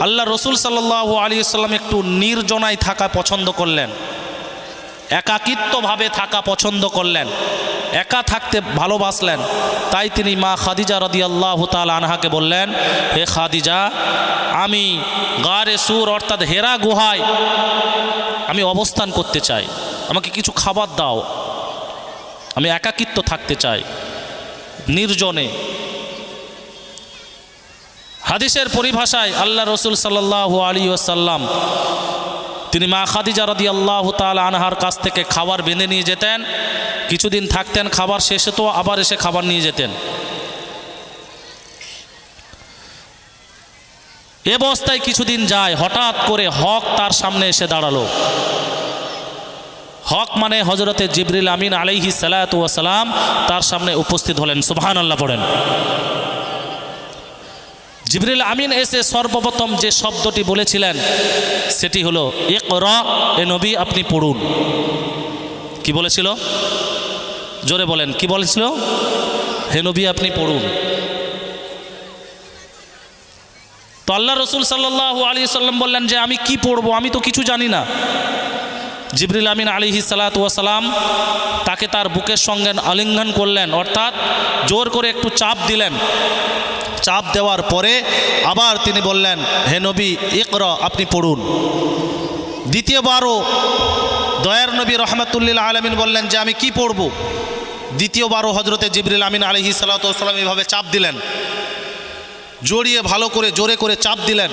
আল্লাহ রসুল সাল্লাহ আলী সাল্লাম একটু নির্জনায় থাকা পছন্দ করলেন। একাকিত্বভাবে থাকা পছন্দ করলেন। একা থাকতে ভালোবাসলেন। তাই তিনি মা খাদিজা রদি আল্লাহ তাল আনহাকে বললেন, হে খাদিজা, আমি গারে সুর অর্থাৎ হেরা গুহায় আমি অবস্থান করতে চাই। আমাকে কিছু খাবার দাও। আমি একাকিত্ব থাকতে চাই। নির্জনে হাদিসের পরিভাষায় আল্লাহ রসুল সাল্লাহ আলী ওসাল্লাম তিনি মা খাদিজা রদি আল্লাহ তাল আনহার কাছ থেকে খাবার বেঁধে নিয়ে যেতেন। কিছুদিন থাকতেন খাবার শেষে তো আবার এসে খাবার নিয়ে যেতেন। এ অবস্থায় কিছুদিন যায়, হঠাৎ করে হক তার সামনে এসে দাঁড়াল। হক মানে হজরতে জিবরিল আমিন আলাইহি সালাম তার সামনে উপস্থিত হলেন। সুবহান আল্লাহ পড়েন। জিবরিল আমিন এসে সর্বপ্রথম যে শব্দটি বলেছিলেন, সেটি হলো এক র এ নবী, আপনি পড়ুন। কি বলেছিল? জোরে বলেন, কি বলেছিল? হে নবী, আপনি পড়ুন। তো আল্লাহ রসুল সাল্লাহ আলী সাল্লাম বললেন যে, আমি কি পড়ব? আমি তো কিছু জানি না। জিবরিল আমিন আলিহি সালাতাম তাকে তার বুকের সঙ্গে আলিঙ্গন করলেন, অর্থাৎ জোর করে একটু চাপ দিলেন। চাপ দেওয়ার পরে আবার তিনি বললেন, হে নবী, ইকর, আপনি পড়ুন। দ্বিতীয়বারও দয়ার নবী রহমতুল্লিল আলমিন বললেন যে, আমি কি পড়ব? দ্বিতীয়বারও হজরতে জিবরিল আমিন আলহি সাল্লাতাম এভাবে চাপ দিলেন। জড়িয়ে ভালো করে, জোরে করে চাপ দিলেন।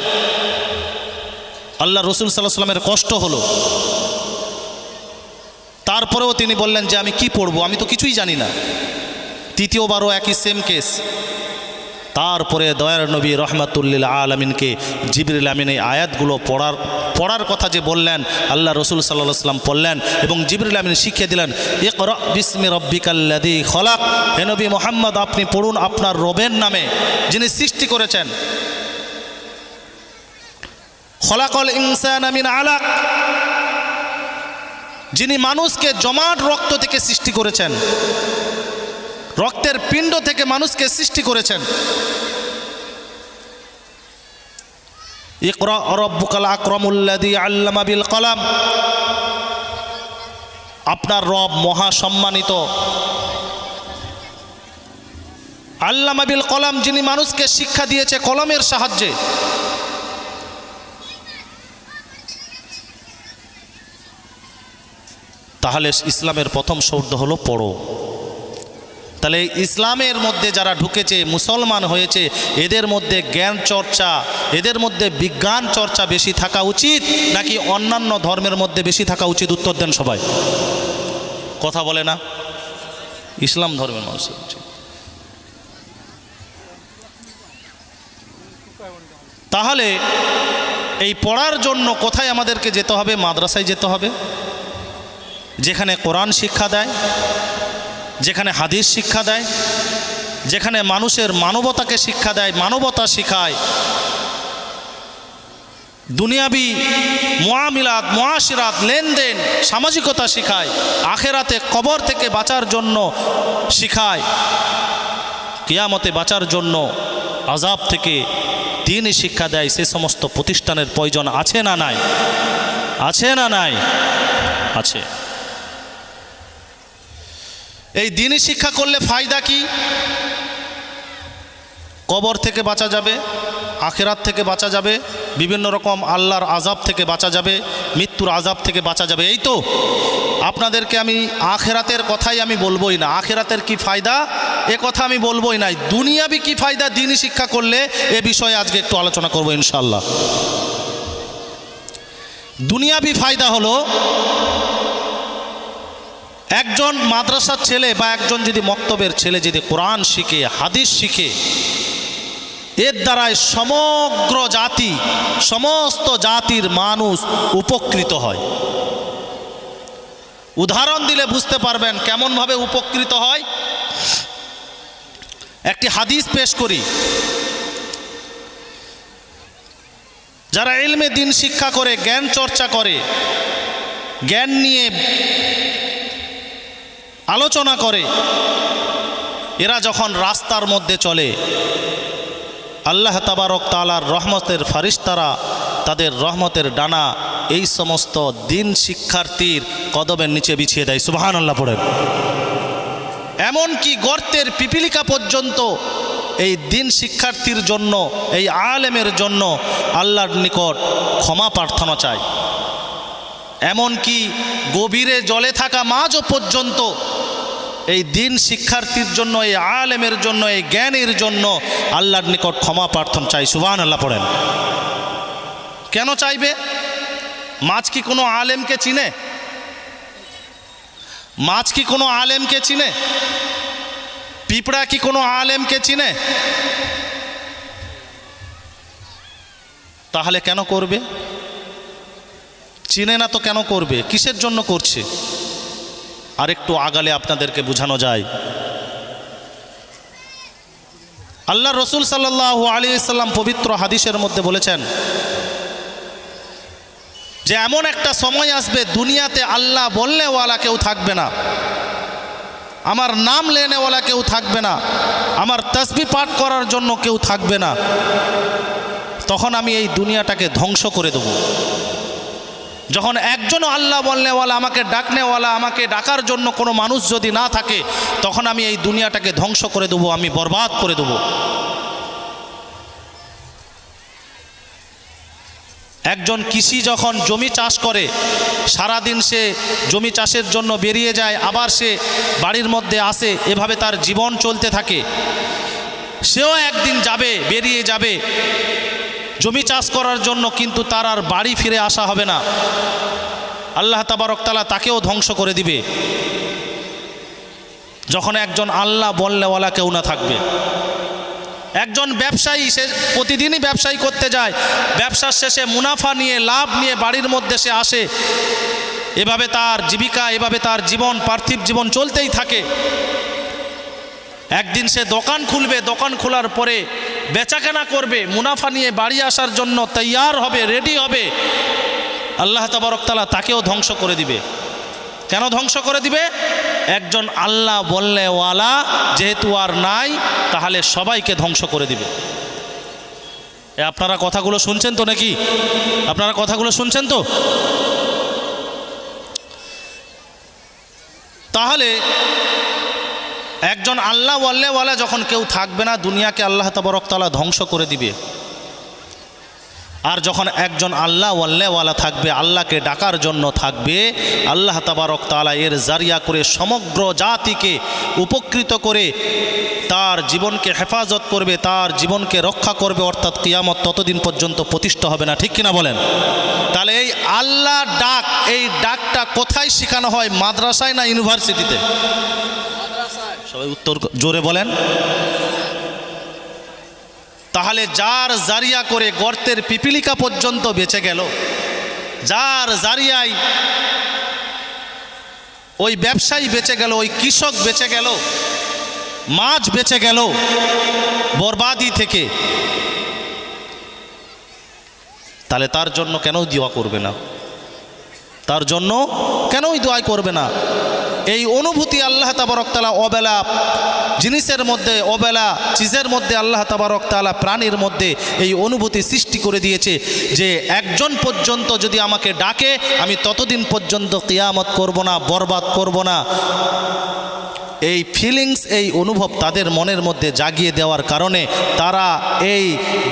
আল্লাহ রসুল সাল্লাহ সাল্লামের কষ্ট হলো। তারপরেও তিনি বললেন যে, আমি কি পড়ব? আমি তো কিছুই জানি না। তৃতীয়বারও একই সেম কেস তারপরে দয়ার নবী রহমাতুল্লিল আলমিনকে জিবরিল আমিন এই আয়াতগুলো পড়ার পড়ার কথা যে বললেন, আল্লাহ রসুল সাল্লাহ সাল্লাম পড়লেন এবং জিবরিল আমিন শিখিয়ে দিলেন, ইকর বিসমি রব্বিকাল্লাদি খলাক। হে নবী মোহাম্মদ, আপনি পড়ুন আপনার রবের নামে, যিনি সৃষ্টি করেছেন। খলাকল ইনসান আমিন আলাক। যিনি মানুষকে জমাট রক্ত থেকে সৃষ্টি করেছেন। রক্তের পিণ্ড থেকে মানুষকে সৃষ্টি করেছেন। ইকরা রব্বুকাল আকরমুল্লাদি আল্লামা বিল কলাম। আপনার রব মহা সম্মানিত আল্লামা বিল কলাম যিনি মানুষকে শিক্ষা দিয়েছে কলমের সাহায্যে। তাহলে ইসলামের প্রথম শব্দ হলো পড়ো। তাহলে ইসলামের মধ্যে যারা ঢুকেছে, মুসলমান হয়েছে, এদের মধ্যে জ্ঞান চর্চা, এদের মধ্যে বিজ্ঞান চর্চা বেশি থাকা উচিত, নাকি অন্যান্য ধর্মের মধ্যে বেশি থাকা উচিত? উত্তর দেন সবাই। কথা বলে না? ইসলাম ধর্মের মানুষের উচিত তাহলে এই পড়ার জন্য কোথায় আমাদেরকে যেতে হবে? মাদ্রাসায় যেতে হবে? যেখানে কোরআন শিক্ষা দেয়? যেখানে হাদিস শিক্ষা দেয়, যেখানে মানুষের মানবতাকে শিক্ষা দেয়, মানবতা শিখায়। দুনিয়াবি মোয়ামিলাত মহাসিরাত, লেনদেন, সামাজিকতা শিখায়, আখেরাতে কবর থেকে বাঁচার জন্য শিখায়। কিয়ামতে বাঁচার জন্য আজাব থেকে দিনই শিক্ষা দেয়, সে সমস্ত প্রতিষ্ঠানের প্রয়োজন আছে না নাই? আছে না নাই? আছে। এই দিনই শিক্ষা করলে ফায়দা কি? কবর থেকে বাঁচা যাবে, আখেরাত থেকে বাঁচা যাবে, বিভিন্ন রকম আল্লাহর আজাব থেকে বাঁচা যাবে, মৃত্যুর আজাব থেকে বাঁচা যাবে। এই তো আপনাদেরকে আমি আখেরাতের কথাই আমি বলবোই না। আখেরাতের কি ফায়দা? এ কথা আমি বলবোই নাই দুনিয়াবি কি ফায়দা? দিনই শিক্ষা করলে এ বিষয়ে আজকে একটু আলোচনা করব ইনশাল্লাহ দুনিয়াবি ফায়দা হলো একজন মাদ্রাসার ছেলে বা একজন যদি মক্তবের ছেলে যদি কোরআন শিখে, হাদিস শিখে, এর দ্বারায় সমগ্র জাতি, সমস্ত জাতির মানুষ উপকৃত হয়। উদাহরণ দিলে বুঝতে পারবেন কেমনভাবে উপকৃত হয়। একটি হাদিস পেশ করি। যারা এলমে দিন শিক্ষা করে, জ্ঞান চর্চা করে, জ্ঞান নিয়ে আলোচনা করে। এরা যখন রাস্তার মধ্যে চলে, আল্লাহ তাবারক তালার রহমতের ফারিস্তারা তাদের রহমতের ডানা এই সমস্ত দিন শিক্ষার্থীর কদমের নিচে বিছিয়ে দেয়। সুবাহান আল্লাহ পড়েন এমনকি গর্তের পিপিলিকা পর্যন্ত এই দিন শিক্ষার্থীর জন্য, এই আলেমের জন্য আল্লাহর নিকট ক্ষমা প্রার্থনা চায়। এমনকি গভীরে জলে থাকা মাঝও পর্যন্ত এই দিন শিক্ষার্থীর জন্য, এই আলেমের জন্য, এই জ্ঞানের জন্য আল্লাহর নিকট ক্ষমা প্রার্থনা চাই। সুবাহান আল্লাহ পড়েন। কেন চাইবে? মাছ কি কোনো আলেমকে চিনে? মাছ কি কোনো আলেমকে চিনে? পিঁপড়া কি কোনো আলেমকে চিনে? তাহলে কেন করবে? চিনে না তো কেন করবে? কিসের জন্য করছে? আর একটু আগালে আপনাদেরকে বোঝানো যায়। আল্লাহ রসুল সাল্লাহ আলী সাল্লাম পবিত্র হাদিসের মধ্যে বলেছেন, যে এমন একটা সময় আসবে দুনিয়াতে আল্লাহ বললেওয়ালা কেউ থাকবে না, আমার নাম লেনেওয়ালা কেউ থাকবে না, আমার তসবি পাঠ করার জন্য কেউ থাকবে না, তখন আমি এই দুনিয়াটাকে ধ্বংস করে দেবো। যখন একজনও আল্লাহ বলনেওয়ালা, আমাকে ডাকনেওয়ালা, আমাকে ডাকার জন্য কোনো মানুষ যদি না থাকে, তখন আমি এই দুনিয়াটাকে ধ্বংস করে দেবো, আমি বরবাদ করে দেবো। একজন কৃষি যখন জমি চাষ করে, সারাদিন সে জমি চাষের জন্য বেরিয়ে যায়, আবার সে বাড়ির মধ্যে আসে, এভাবে তার জীবন চলতে থাকে। সেও একদিন যাবে, বেরিয়ে যাবে। জমি চাষ করার জন্য কিন্তু তার আর বাড়ি ফিরে আসা হবে না। আল্লাহ তাবারকতালা তাকেও ধ্বংস করে দিবে। যখন একজন আল্লাহ বললেওয়ালা কেউ না থাকবে। একজন ব্যবসায়ী সে প্রতিদিনই ব্যবসায়ী করতে যায়। ব্যবসার শেষে মুনাফা নিয়ে, লাভ নিয়ে বাড়ির মধ্যে সে আসে। এভাবে তার জীবিকা, এভাবে তার জীবন, পার্থিব জীবন চলতেই থাকে। একদিন সে দোকান খুলবে, দোকান খোলার পরে বেচাকেনা করবে, মুনাফা নিয়ে বাড়ি আসার জন্য তৈয়ার হবে রেডি হবে। আল্লাহ তাবারকতালা তাকেও ধ্বংস করে দিবে। কেন ধ্বংস করে দিবে? একজন আল্লাহ বললে ওয়ালা যেহেতু আর নাই, তাহলে সবাইকে ধ্বংস করে দিবে। আপনারা কথাগুলো শুনছেন তো নাকি? আপনারা কথাগুলো শুনছেন তো? তাহলে আল্লাহ ওয়াল্লেওয়ালা যখন কেউ থাকবে না, দুনিয়াকে আল্লাহ তাবরকতালা ধ্বংস করে দিবে। আর যখন একজন আল্লাহ ওয়াল্লেওয়ালা থাকবে, আল্লাহকে ডাকার জন্য থাকবে, আল্লাহ তাবারক তালা এর জারিয়া করে সমগ্র জাতিকে উপকৃত করে তার জীবনকে হেফাজত করবে, তার জীবনকে রক্ষা করবে, অর্থাৎ কিয়ামত ততদিন পর্যন্ত প্রতিষ্ঠা হবে না। ঠিক কিনা বলেন? তাহলে এই আল্লাহ ডাক, এই ডাকটা কোথায় শেখানো হয়? মাদ্রাসায় না ইউনিভার্সিটিতে? সবাই উত্তর জোরে বলেন। তাহলে যার জারিয়া করে গর্তের পিপিলিকা পর্যন্ত বেঁচে গেল, যার জারিয়ায় ওই ব্যবসায়ী বেঁচে গেল, ওই কৃষক বেঁচে গেল, মাছ বেঁচে গেল বরবাদি থেকে, তাহলে তার জন্য কেন দোয়া করবে না? তার জন্য কেনই দোয়াই করবে না? এই অনুভূতি আল্লাহ তাবারকতালা অবেলা জিনিসের মধ্যে, অবেলা চিজের মধ্যে আল্লাহ তাবারকতালা প্রাণীর মধ্যে এই অনুভূতি সৃষ্টি করে দিয়েছে যে একজন পর্যন্ত যদি আমাকে ডাকে, আমি ততদিন পর্যন্ত কিয়ামত করব না, বরবাদ করব না। এই ফিলিংস এই অনুভব তাদের মনের মধ্যে জাগিয়ে দেওয়ার কারণে তারা এই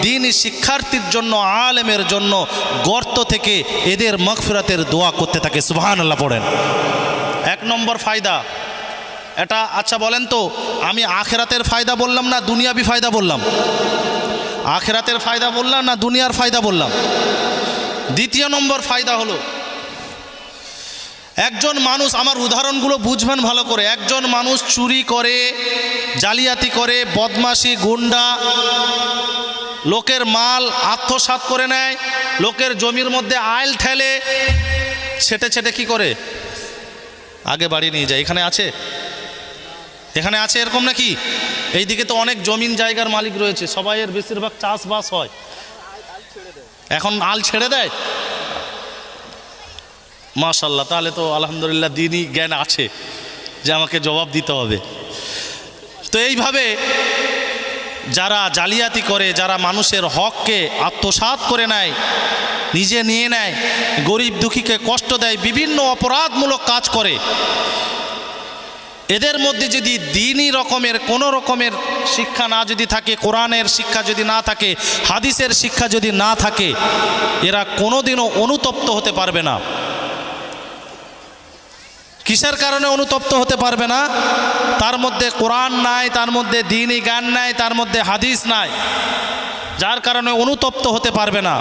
দিন শিক্ষার্থীর জন্য, আলেমের জন্য গর্ত থেকে এদের মগফিরাতের দোয়া করতে থাকে। সুবহান আল্লাহ পড়েন। নম্বর ফায়দা। এটা আচ্ছা বলেন তো, আমি আখেরাতের ফায়দা বললাম না দুনিয়াবি ফায়দা বললাম? আখেরাতের ফায়দা বললাম না দুনিয়ার ফায়দা বললাম? দ্বিতীয় নম্বর ফায়দা হলো, একজন মানুষ, আমার উদাহরণগুলো বুঝবেন ভালো করে, একজন মানুষ চুরি করে, জালিয়াতি করে, বদমাশি, গুন্ডা, লোকের মাল আত্মসাৎ করে নেয়, লোকের জমির মধ্যে আইল ঠেলে, ছেটে ছেটে কি করে? আগে বাড়ি নিয়ে যায়। এখানে আছে? এখানে আছে এরকম নাকি? এই দিকে তো অনেক জমিন জায়গার মালিক রয়েছে। সবাই এর বেশিরভাগ চাষবাস হয়। এখন আল ছেড়ে দেয়? মাশাল্লাহ তাহলে তো আলহামদুলিল্লাহ দিনই জ্ঞান আছে যে আমাকে জবাব দিতে হবে। তো এইভাবে যারা জালিয়াতি করে, যারা মানুষের হককে আত্মসাৎ করে নেয়, নিজে নিয়ে নেয়, গরিব দুঃখীকে কষ্ট দেয়, বিভিন্ন অপরাধমূলক কাজ করে, এদের মধ্যে যদি দিনই রকমের, কোনো রকমের শিক্ষা না যদি থাকে, কোরআনের শিক্ষা যদি না থাকে, হাদিসের শিক্ষা যদি না থাকে, এরা কোনোদিনও অনুতপ্ত হতে পারবে না। কিসের কারণে অনুতপ্ত হতে পারবে না? তার মধ্যে কোরআন নাই, তার মধ্যে দিনই গান নাই, তার মধ্যে হাদিস নাই। যার কারণে অনুতপ্ত হতে পারবে না।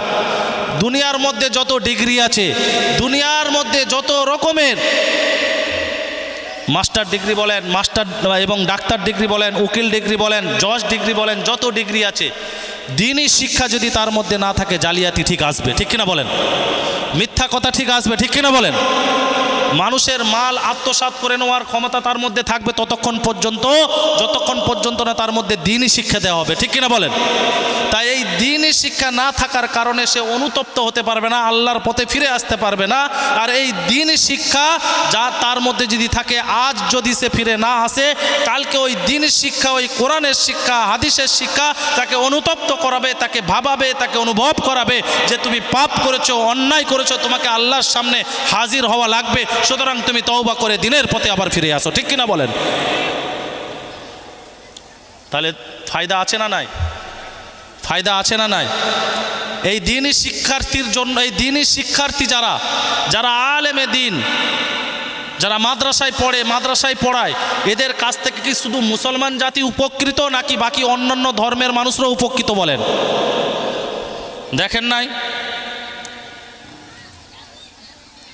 দুনিয়ার মধ্যে যত ডিগ্রি আছে, দুনিয়ার মধ্যে যত রকমের মাস্টার ডিগ্রি বলেন, মাস্টার এবং ডাক্তার ডিগ্রি বলেন, উকিল ডিগ্রি বলেন, জজ ডিগ্রি বলেন, যত ডিগ্রি আছে, দিনই শিক্ষা যদি তার মধ্যে না থাকে, জালিয়াতি ঠিক আসবে, ঠিক কিনা বলেন? মিথ্যা কথা ঠিক আসবে, ঠিক কিনা বলেন? মানুষের মাল আত্মসাৎ করে নেওয়ার ক্ষমতা তার মধ্যে থাকবে ততক্ষণ পর্যন্ত, যতক্ষণ পর্যন্ত না তার মধ্যে দিনই শিক্ষা দেওয়া হবে। ঠিক কিনা বলেন? তাই এই দিনই শিক্ষা না থাকার কারণে সে অনুতপ্ত হতে পারবে না, আল্লাহর পথে ফিরে আসতে পারবে না। আর এই দিনই শিক্ষা যা তার মধ্যে যদি থাকে, আজ যদি সে ফিরে না আসে, কালকে ওই দিনই শিক্ষা, ওই কোরআনের শিক্ষা, হাদিসের শিক্ষা তাকে অনুতপ্ত করাবে, তাকে ভাবাবে, তাকে অনুভব করাবে যে তুমি পাপ করেছ, অন্যায় করেছ, তোমাকে আল্লাহর সামনে হাজির হওয়া লাগবে। সুতরাং তুমি তওবা করে দিনের পথে আবার ফিরে আসো। ঠিক কিনা বলেন? তাহলে ফায়দা আছে না নাই? ফায়দা আছে না নাই? এই দিনই শিক্ষার্থীর জন্য, এই দিনই শিক্ষার্থী যারা যারা আলেমে দিন, যারা মাদ্রাসায় পড়ে, মাদ্রাসায় পড়ায়, এদের কাছ থেকে কি শুধু মুসলমান জাতি উপকৃত নাকি বাকি অন্যান্য ধর্মের মানুষরাও উপকৃত বলেন? দেখেন নাই?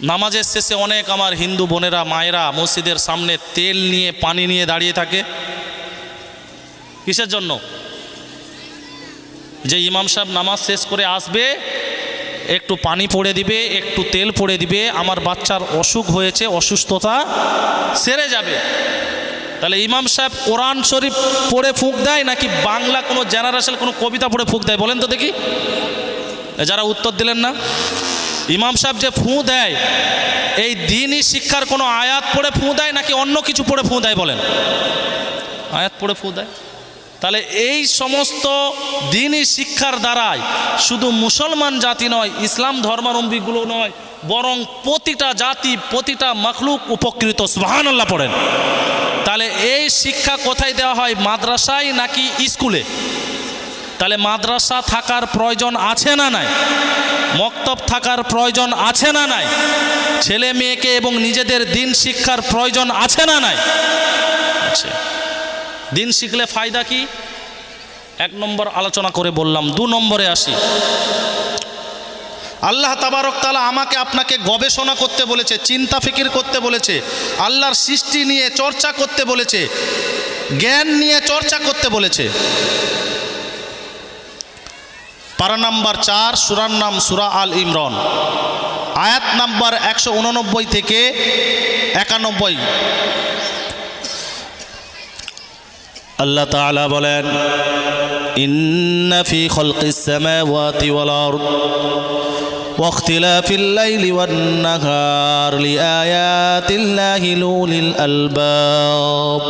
নামাজের শেষে অনেক আমার হিন্দু বোনেরা, মায়েরা মসজিদের সামনে তেল নিয়ে, পানি নিয়ে দাঁড়িয়ে থাকে। কিসের জন্য? যে ইমাম সাহেব নামাজ শেষ করে আসবে, একটু পানি পড়ে দিবে, একটু তেল পড়ে দিবে, আমার বাচ্চার অসুখ হয়েছে, অসুস্থতা সেরে যাবে। তাহলে ইমাম সাহেব কোরআন শরীফ পড়ে ফুঁক দেয়, নাকি বাংলা কোনো জেনারেশন কোনো কবিতা পড়ে ফুঁক দেয়? বলেন তো দেখি। যারা উত্তর দিলেন না ইমাম সাহেব যে ফুঁ দেয়, এই দিনই শিক্ষার কোনো আয়াত পড়ে ফুঁ দেয় নাকি অন্য কিছু পড়ে ফুঁ দেয় বলেন? আয়াত পড়ে ফুঁ দেয়? তাহলে এই সমস্ত দিনই শিক্ষার দ্বারাই শুধু মুসলমান জাতি নয়, ইসলাম ধর্মাবলম্বীগুলো নয়, বরং প্রতিটা জাতি, প্রতিটা মখলুক উপকৃত সুহান আল্লাহ পড়েন। তাহলে এই শিক্ষা কোথায় দেওয়া হয়, মাদ্রাসায় নাকি স্কুলে? তাহলে মাদ্রাসা থাকার প্রয়োজন আছে না নাই? মক্তব থাকার প্রয়োজন আছে না নাই? ছেলে মেয়েকে এবং নিজেদের দিন শিক্ষার প্রয়োজন আছে না নাই? দিন শিখলে ফায়দা কি? এক নম্বর আলোচনা করে বললাম, দু নম্বরে আসি। আল্লাহ তাবারক তালা আমাকে আপনাকে গবেষণা করতে বলেছে, চিন্তা ফিকির করতে বলেছে, আল্লাহর সৃষ্টি নিয়ে চর্চা করতে বলেছে, জ্ঞান নিয়ে চর্চা করতে বলেছে। পারা নাম্বার চার সুরার নাম সুরা আল ইমরন আয়াত নাম্বার একশো উননব্বই থেকে একানব্বই আল্লাহ তাআলা বলেন ইন্না ফি খালকিস সামাওয়াতি ওয়াল আরদ واختلاف الليل والنهار لآيات الله لأولي الألباب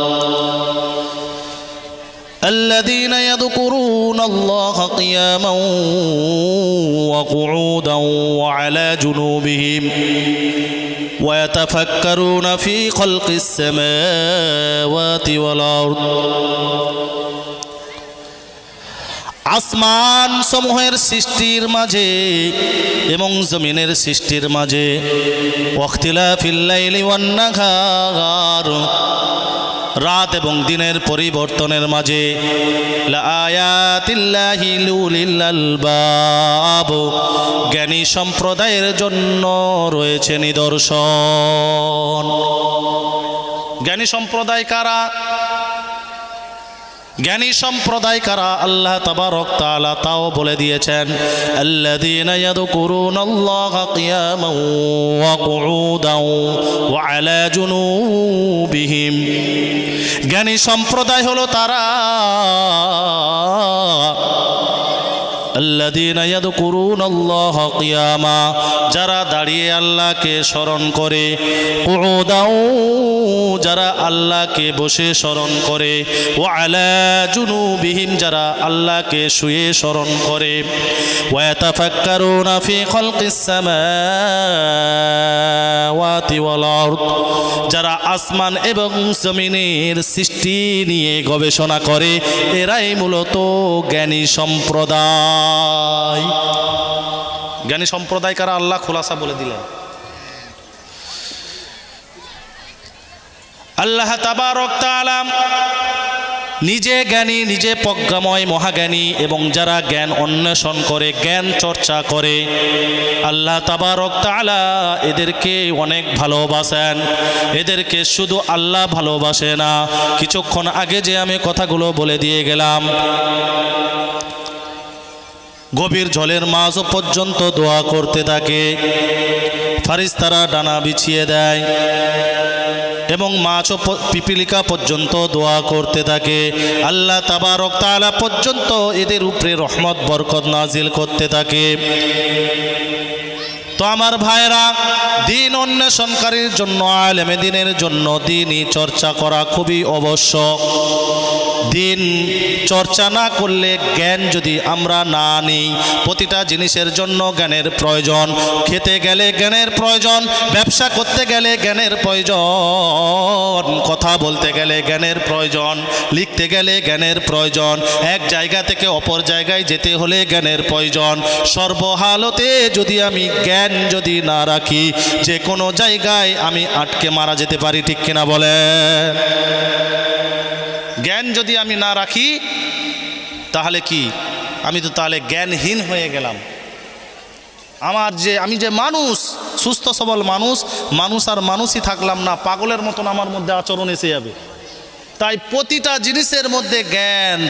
الذين يذكرون الله قياما وقعودا وعلى جنوبهم ويتفكرون في خلق السماوات والأرض আসমান সমূহের সৃষ্টির মাঝে এবং জমিনের সৃষ্টির মাঝে ওয়াক্তিলা ফিল্লাইলি ওয়ান্নাঘার রাত এবং দিনের পরিবর্তনের মাঝে জ্ঞানী সম্প্রদায়ের জন্য রয়েছে নিদর্শন। জ্ঞানী সম্প্রদায় কারা? জ্ঞানী সম্প্রদায় কারা আল্লাহ তাবারক তাআলা তাও বলে দিয়েছেন জ্ঞানী সম্প্রদায় হলো তারা আল্লাদিনা ইয়াদকুরুন আল্লাহ কিয়ামা, যারা দাঁড়িয়ে আল্লাহকে স্মরণ করে যারা আল্লাহকে বসে স্মরণ করে ও আলা যারা আল্লাহকে শুয়ে স্মরণ করে যারা আসমান এবং জমিনের সৃষ্টি নিয়ে গবেষণা করে, এরাই মূলত জ্ঞানী সম্প্রদায়। জ্ঞানী সম্প্রদায় কারা আল্লাহ খোলাসা বলে দিলেন। আল্লাহ তাবারক তাআলা নিজে জ্ঞানী, নিজে প্রজ্ঞাময় মহাজ্ঞানী এবং যারা জ্ঞান অন্বেষণ করে, জ্ঞান চর্চা করে, আল্লাহ তাবারক তাআলা এদেরকে অনেক ভালোবাসেন। এদেরকে শুধু আল্লাহ ভালোবাসে না। কিছুক্ষণ আগে যে আমি কথাগুলো বলে দিয়ে গেলাম গভীর জলের মাঝ পর্যন্ত দোয়া করতে থাকে। ফারিস্তারা ডানা বিছিয়ে দেয় এবং মাছ ও পিপিলিকা পর্যন্ত দোয়া করতে থাকে। আল্লাহ তাবারক তাআলা পর্যন্ত এদের উপরে রহমত, বরকত নাজিল করতে থাকে। তো আমার ভাইরা দিন অন্বেষণকারীর জন্য, আলেমে দিনের জন্য দিনই চর্চা করা খুবই আবশ্যক দিন চর্চা না করলে জ্ঞান যদি আমরা না নিই, প্রতিটা জিনিসের জন্য জ্ঞানের প্রয়োজন। খেতে গেলে জ্ঞানের প্রয়োজন, ব্যবসা করতে গেলে জ্ঞানের প্রয়োজন, কথা বলতে গেলে জ্ঞানের প্রয়োজন, লিখতে গেলে জ্ঞানের প্রয়োজন, এক জায়গা থেকে অপর জায়গায় যেতে হলে জ্ঞানের প্রয়োজন। সর্বহালতে যদি আমি জ্ঞান যদি না রাখি, যে কোনো জায়গায় আমি আটকে মারা যেতে পারি, ঠিক কিনা বলেন? জ্ঞান যদি আমি না রাখি, তাহলে কি? আমি তো তাহলে জ্ঞানহীন হয়ে গেলাম। আমার যে, আমি যে মানুষ, সুস্থ সবল মানুষ মানুষ আর মানুষই থাকলাম না, পাগলের মতন আমার মধ্যে আচরণ এসে যাবে। তাই প্রতিটা জিনিসের মধ্যে জ্ঞান।